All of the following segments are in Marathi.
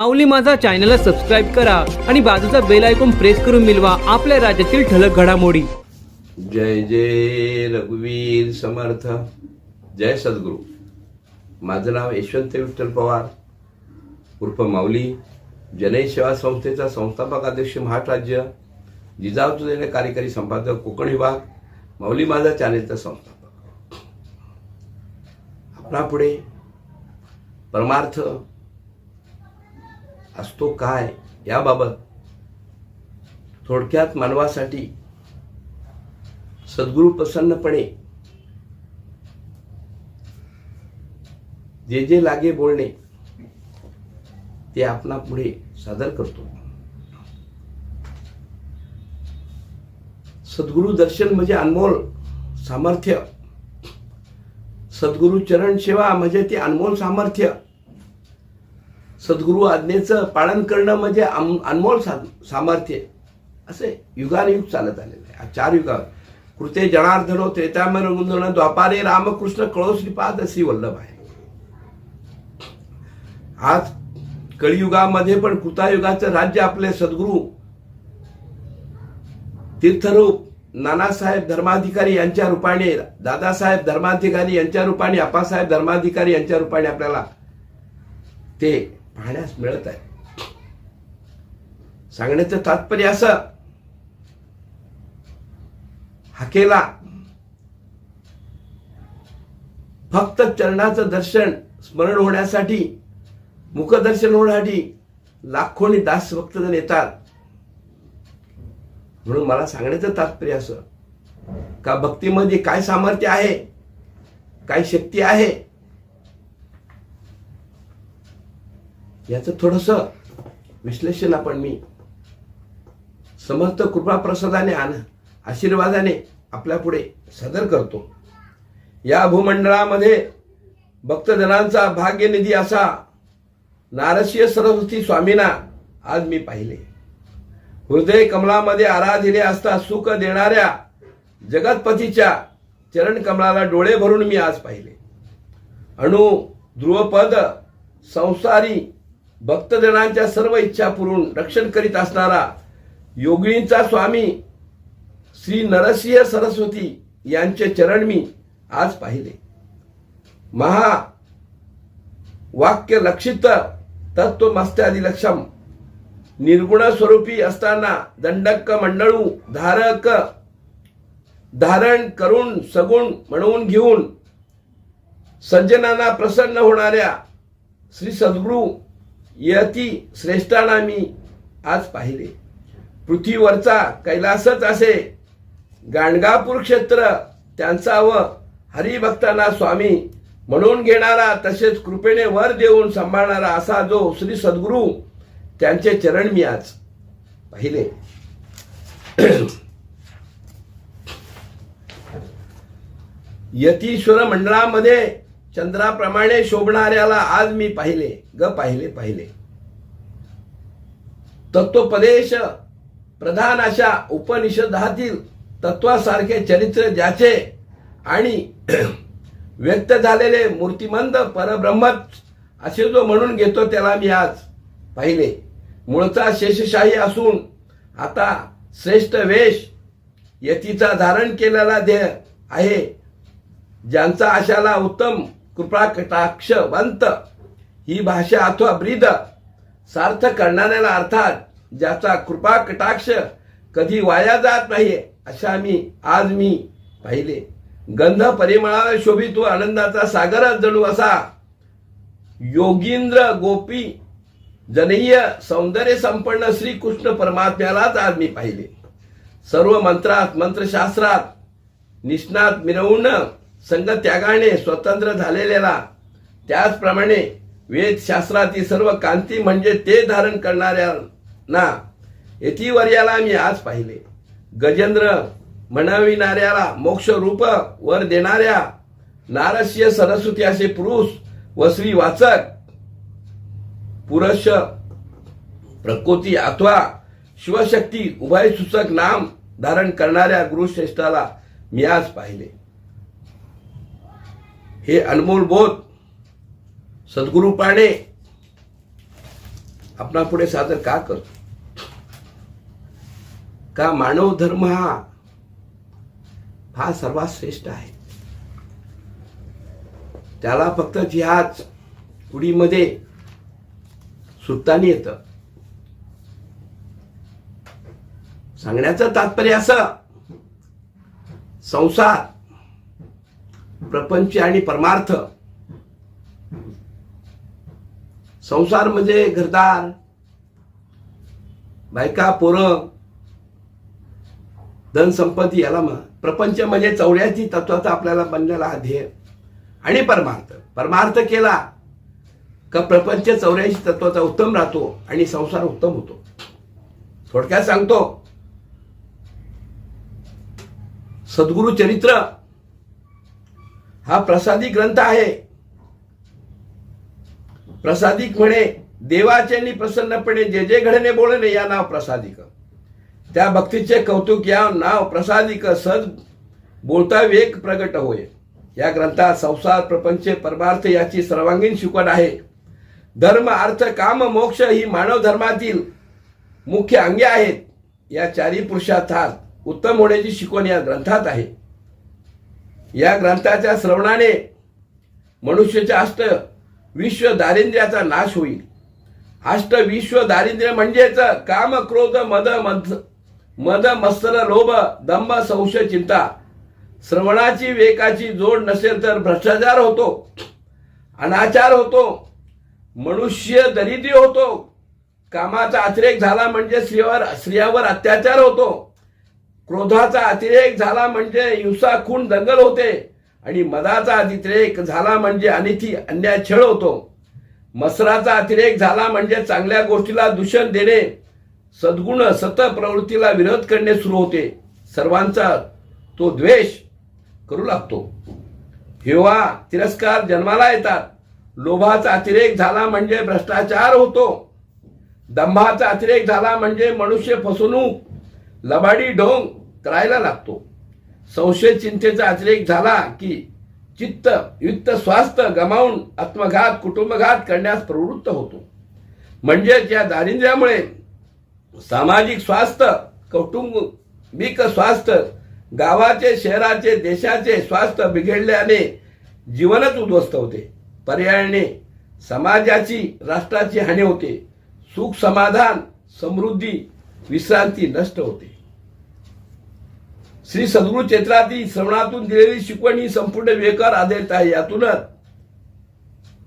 माऊली माझा चॅनलला सबस्क्राईब करा आणि बाजूचा बेल ऐकून प्रेस करून मिळवा आपल्या राज्यातील ठळक घडामोडी. जय जय रघुवीर समर्थ. जय सद्गुरू. माझं नाव यशवंत विठ्ठल पवार. उर्फ माऊली. जनई सेवा संस्थेचा संस्थापक अध्यक्ष महाराष्ट्र राज्य. जिजाऊ तुझे कार्यकारी संपादक कोकण विभाग. माऊली माझा चॅनेलचा संस्थापक. आपणापुढे परमार्थ असतो काय? याबाबत थोडक्यात मानवासाठी सद्गुरू प्रसन्नपणे जे जे लागे बोलणे ते आपणा पुढे सादर करतो. सद्गुरू दर्शन म्हणजे अनमोल सामर्थ्य. सद्गुरू चरण सेवा म्हणजे ते अनमोल सामर्थ्य. सद्गुरू आज्ञेचं पालन करणं म्हणजे अनमोल सा सामर्थ्य. असे युगानुयुग चालत आलेलं आहे. चार युगावर कृते जनार्दनो त्रेताम्य रघुंदन द्वापारे रामकृष्ण कळो श्रीपाद श्री वल्लभ आहे. आज कळियुगामध्ये पण कृतायुगाचं राज्य आपले सद्गुरू तीर्थरूप नानासाहेब धर्माधिकारी यांच्या रूपाने दादासाहेब धर्माधिकारी यांच्या रूपाने आप्पासाहेब धर्माधिकारी यांच्या रूपाने आपल्याला ते पाहण्यास मिळत आहे. सांगण्याचं तात्पर्य असं हाकेला फक्त चरणाचं दर्शन स्मरण होण्यासाठी मुखदर्शन होण्यासाठी लाखोनी दास भक्तजण येतात. म्हणून मला सांगण्याचं तात्पर्य असं का भक्तीमध्ये काय सामर्थ्य आहे काय शक्ती आहे याचं थोडस विश्लेषण आपण मी समस्त कृपा प्रसादाने आण आशीर्वादाने आपल्यापुढे सादर करतो. या भूमंडळामध्ये भक्तजनांचा भाग्यनिधी असा नारसीय सरस्वती स्वामींना आज मी पाहिले. हृदय कमलामध्ये आराधिले असता सुख देणाऱ्या जगतपतीच्या चरण कमलाला डोळे भरून मी आज पाहिले. अणु ध्रुवपद संसारी भक्तजनांच्या सर्व इच्छा पुरून रक्षण करीत असणारा योगिणीचा स्वामी श्री नरसिंह सरस्वती यांचे चरण मी आज पाहिले. महा वाक्य लक्षित तत्व मस्त्यादिलक्षम निर्गुण स्वरूपी असताना दंडक मंडळू धारक धारण करून सगुण म्हणून घेऊन सज्जनांना प्रसन्न होणाऱ्या श्री सद्गुरू यती श्रेष्ठांना मी आज पाहिले. पृथ्वीवरचा कैलासच असे गाणगापूर क्षेत्र त्यांचा व हरिभक्तांना स्वामी म्हणून घेणारा तसेच कृपेने वर देऊन सांभाळणारा असा जो श्री सद्गुरू त्यांचे चरण मी आज पाहिले. यतीश्वर मंडळामध्ये चंद्राप्रमाणे शोभणाऱ्याला आज मी पाहिले ग पाहिले पाहिले. तत्वोपदेश प्रधान अशा उपनिषदातील तत्वासारखे चरित्र ज्याचे आणि व्यक्त झालेले मूर्तिमंद परब्रह्मच असे जो म्हणून घेतो त्याला मी आज पाहिले. मूळचा शेषशाही असून आता श्रेष्ठ वेश यतीचा धारण केलेला देह आहे ज्यांचा आशाला उत्तम कृपा कटाक्षवंत ही भाषा अथवा ब्रीद सार्थ करणाऱ्याला अर्थात ज्याचा कृपा कटाक्ष कधी वाया जात नाही अशा मी आज मी पाहिले. गंध परिमळाला शोभित व आनंदाचा सागरच जणू असा. योगींद्र गोपी जननीय सौंदर्य संपन्न श्रीकृष्ण परमात्म्यालाच आज मी पाहिले. सर्व मंत्रात मंत्रशास्त्रात निष्णात मिरवून संघ त्यागाने स्वतंत्र झालेल्याला त्याचप्रमाणे वेदशास्त्रातील सर्व कांती म्हणजे ते धारण करणाऱ्यांना यतीवर्याला मी आज पाहिले. गजेंद्र म्हणविणाऱ्याला मोक्ष रूप वर देणाऱ्या नारस्य सरस्वती असे पुरुष व श्री वाचक पुरुष प्रकृती अथवा शिवशक्ती उभय सूचक नाम धारण करणाऱ्या गुरुश्रेष्ठाला मी आज पाहिले. हे अनमोल बोध सद्गुरूपाने आपणा पुढे सादर का करतो? का मानव धर्म हा हा सर्वात श्रेष्ठ आहे? त्याला फक्त जिहाज उडीमध्ये सुटताना येतं. सांगण्याचं तात्पर्य असं संसार प्रपंच आणि परमार्थ. संसार म्हणजे घरदार बायका पोरं धनसंपत्ती याला म्हण प्रपंच म्हणजे चौऱ्याची तत्वाचा आपल्याला बनलेला हा ध्येय आणि परमार्थ. परमार्थ केला का प्रपंच चौऱ्याऐंशी तत्वाचा उत्तम राहतो आणि संसार उत्तम होतो. थोडक्यात सांगतो. सद्गुरु चरित्र हा प्रसादी ग्रंथ आहे. प्रसादिक म्हणे देवाचे प्रसन्नपणे जे जे घडणे बोलणे या नाव प्रसादिक. त्या भक्तीचे कौतुक या नाव प्रसादिक सहज बोलता वेग प्रगट होय. या ग्रंथात संसार प्रपंच परमार्थ याची सर्वांगीण शिकवण आहे. धर्म अर्थ काम मोक्ष ही मानव धर्मातील मुख्य अंगे आहेत. या चारी पुरुषार्थात उत्तम होण्याची शिकवण या ग्रंथात आहे. या ग्रंथाच्या श्रवणाने मनुष्याच्या अष्ट विश्व दारिद्र्याचा नाश होईल. अष्ट विश्व दारिद्र्य म्हणजेच काम क्रोध मद मद मद मत्सर लोभ दंभ संशय चिंता. श्रवणाची विवेकाची जोड नसेल तर भ्रष्टाचार होतो अनाचार होतो मनुष्य दरिद्री होतो कामाचा अतिरेक झाला म्हणजे स्त्रियावर स्त्रियावर अत्याचार होतो. क्रोधाचा अतिरेक झाला म्हणजे हिंसा खून दंगल होते आणि मदाचा अतिरेक झाला म्हणजे अनिथी अन्याय छळ होतो. मसराचा अतिरेक झाला म्हणजे चांगल्या गोष्टीला दूषण देणे सद्गुण सत प्रवृत्तीला विरोध करणे सुरू होते. सर्वांचा तो द्वेष करू लागतो. हिवा तिरस्कार जन्माला येतात. लोभाचा अतिरेक झाला म्हणजे भ्रष्टाचार होतो. दंभाचा अतिरेक झाला म्हणजे मनुष्य फसवणूक लबाडी ढोंग करायला लागतो. संशय चिंतेचा अतिरेक झाला की चित्त वित्त स्वास्थ्य गमावून आत्मघात कुटुंबघात करण्यास प्रवृत्त होतो. म्हणजेच या दारिद्र्यामुळे सामाजिक स्वास्थ्य कौटुंबिक स्वास्थ्य गावाचे शहराचे देशाचे स्वास्थ्य बिघडल्याने जीवनच उद्ध्वस्त होते. पर्यायाने समाजाची राष्ट्राची हानी होते. सुख समाधान समृद्धी विश्रांती नष्ट होते. श्री सद्गुरु चैत्राती श्रवणातून दिलेली शिकवण ही संपूर्ण विवेकार आधारित आहे. यातूनच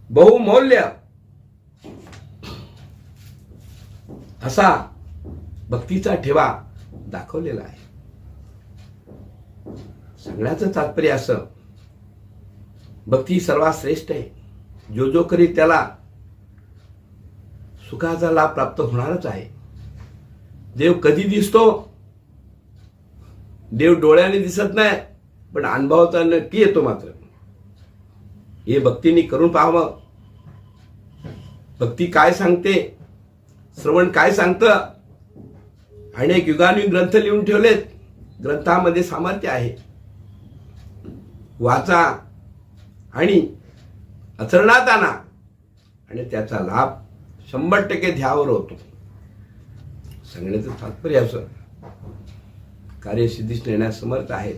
बहुमौल्य असा भक्तीचा ठेवा दाखवलेला आहे. सगळ्याच तात्पर्य असं भक्ती सर्वात श्रेष्ठ आहे. जो जो करी त्याला सुखाचा लाभ प्राप्त होणारच आहे. देव कधी दिसतो देव डोळ्याने दिसत नाही पण अनुभवता नक्की येतो मात्र? हे भक्तीने करून पाहावं. भक्ती काय सांगते? श्रवण काय सांगतं? अनेक युगानुयुग ग्रंथ लिहून ठेवलेत. ग्रंथामध्ये सामर्थ्य आहे. वाचा आणि अथरणात आणा. आणि त्याचा लाभ शंभर टक्के ध्यावर होतो. सांगण्याचं तात्पर्य असं. कार्यसिद्धीस नेण्यास समर्थ आहेत.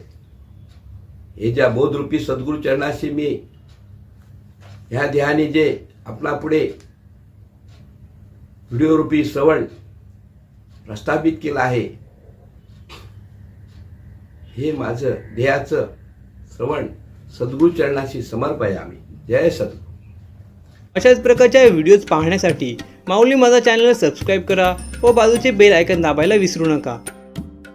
हे ज्या बोधरूपी सद्गुरू चरणाशी मी ह्या ध्यानी जे आपला पुढे व्हिडिओरूपी श्रवण प्रस्थापित केलं आहे हे माझं ध्येयाचं श्रवण सद्गुरू चरणाशी समर्प आहे आम्ही. जय सद्गुरू. अशाच प्रकारच्या व्हिडिओज पाहण्यासाठी माऊली माझा चॅनल सबस्क्राईब करा व बाजूचे बेल आयकन दाबायला विसरू नका.